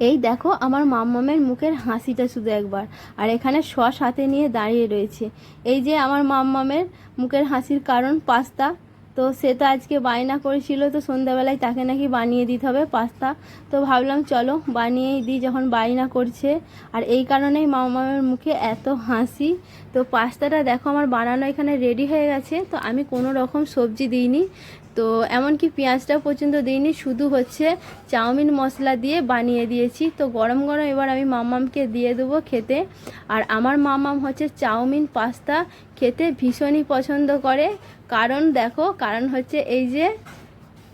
এই দেখো আমার মাম্মামের মুখের হাসিটা শুধু একবার। আর এখানে সস হাতে নিয়ে দাঁড়িয়ে রয়েছে। এই যে আমার মাম্মামের মুখের হাসির কারণ, পাস্তা। তো সে তো আজকে বায়না করেছিল, তো সন্ধ্যাবেলায় তাকে নাকি বানিয়ে দিতে হবে পাস্তা। তো ভাবলাম চলো বানিয়েই দিই যখন বায়না করছে। আর এই কারণেই মাম্মামের মুখে এত হাসি। তো পাস্তাটা দেখো আমার বানানো এখানে রেডি হয়ে গেছে, তো আমি কোনো রকম সবজি দিইনি। তো এমনকি পেঁয়াজটাও পর্যন্ত দিইনি, শুধু হচ্ছে চাউমিন মশলা দিয়ে বানিয়ে দিয়েছি। তো গরম গরম এবার আমি মাম্মামকে দিয়ে দেবো খেতে। আর আমার মাম্মাম হচ্ছে চাউমিন পাস্তা খেতে ভীষণই পছন্দ করে। কারণ দেখো কারণ হচ্ছে এই যে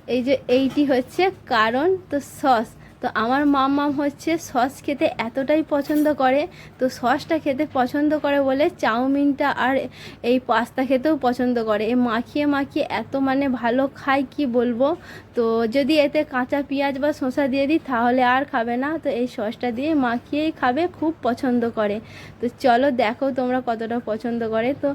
এই যে এইটি হচ্ছে কারণ তো সস তো আমার মাম্মাম হচ্ছে সস খেতে এতটাই পছন্দ করে, তো সসটা খেতে পছন্দ করে বলে চাউমিনটা আর এই পাস্তা খেতেও পছন্দ করে। এ মাখিয়ে মাখিয়ে এত মানে ভালো খায় কি বলব? তো যদি এতে কাঁচা পেঁয়াজ বা শসা দিয়ে দিই তাহলে আর খাবে না, তো এই সসটা দিয়ে মাখিয়েই খাবে, খুব পছন্দ করে। তো চলো দেখো তোমরা কতটা পছন্দ করে। তো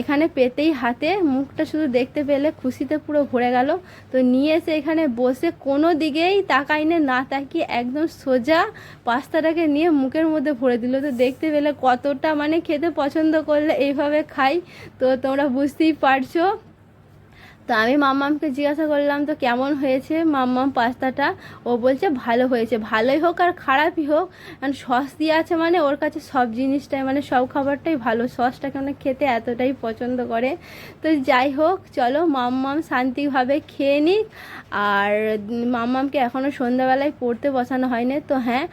এখানে পেতেই হাতে, মুখটা শুধু দেখতে পেলে খুশিতে পুরো ভরে গেল। তো নিয়ে এসে এখানে বসে কোনো দিকেই তাকাইনে না তাকিয়ে একদম সোজা পাস্তাটাকে নিয়ে মুখের মধ্যে ভরে দিল। তো দেখতে পেলে কতটা মানে খেতে পছন্দ করলে এইভাবে খাই। তো তোমরা বুঝতেই পারছ। তো আমি মাম্মামকে জিজ্ঞাসা করলাম, তো কেমন হয়েছে মাম্মাম পাস্তাটা? ও বলছে, ভালো হয়েছে, ভালোই হোক আর খারাপই হোক। কারণ সস দিয়ে আছে মানে ওর কাছে সব জিনিসটাই মানে সব খাবারটাই ভালো। সসটাকে মানে খেতে এতটাই পছন্দ করে। তো যাই হোক, চলো মাম্মাম শান্তিভাবে খেয়ে নিক। আর মাম্মামকে এখনও সন্ধ্যাবেলায় পড়তে বসানো হয়নি। তো হ্যাঁ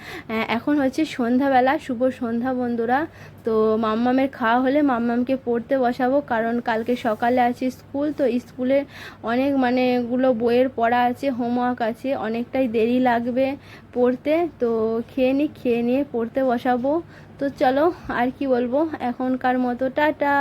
এখন হচ্ছে সন্ধ্যাবেলা, শুভ সন্ধ্যা বন্ধুরা। তো মাম্মামের খাওয়া হলে মাম্মামকে পড়তে বসাবো। কারণ কালকে সকালে আছে স্কুল, তো স্কুলে অনেক মানে এগুলো বইয়ের পড়া আছে হোমওয়ার্ক আছে, অনেকটাই দেরি লাগবে পড়তে। তো খেয়ে নিই খেয়ে নিয়ে পড়তে বসাবো। তো চলো, আর কি বলব? এখনকার মতো, টাটা!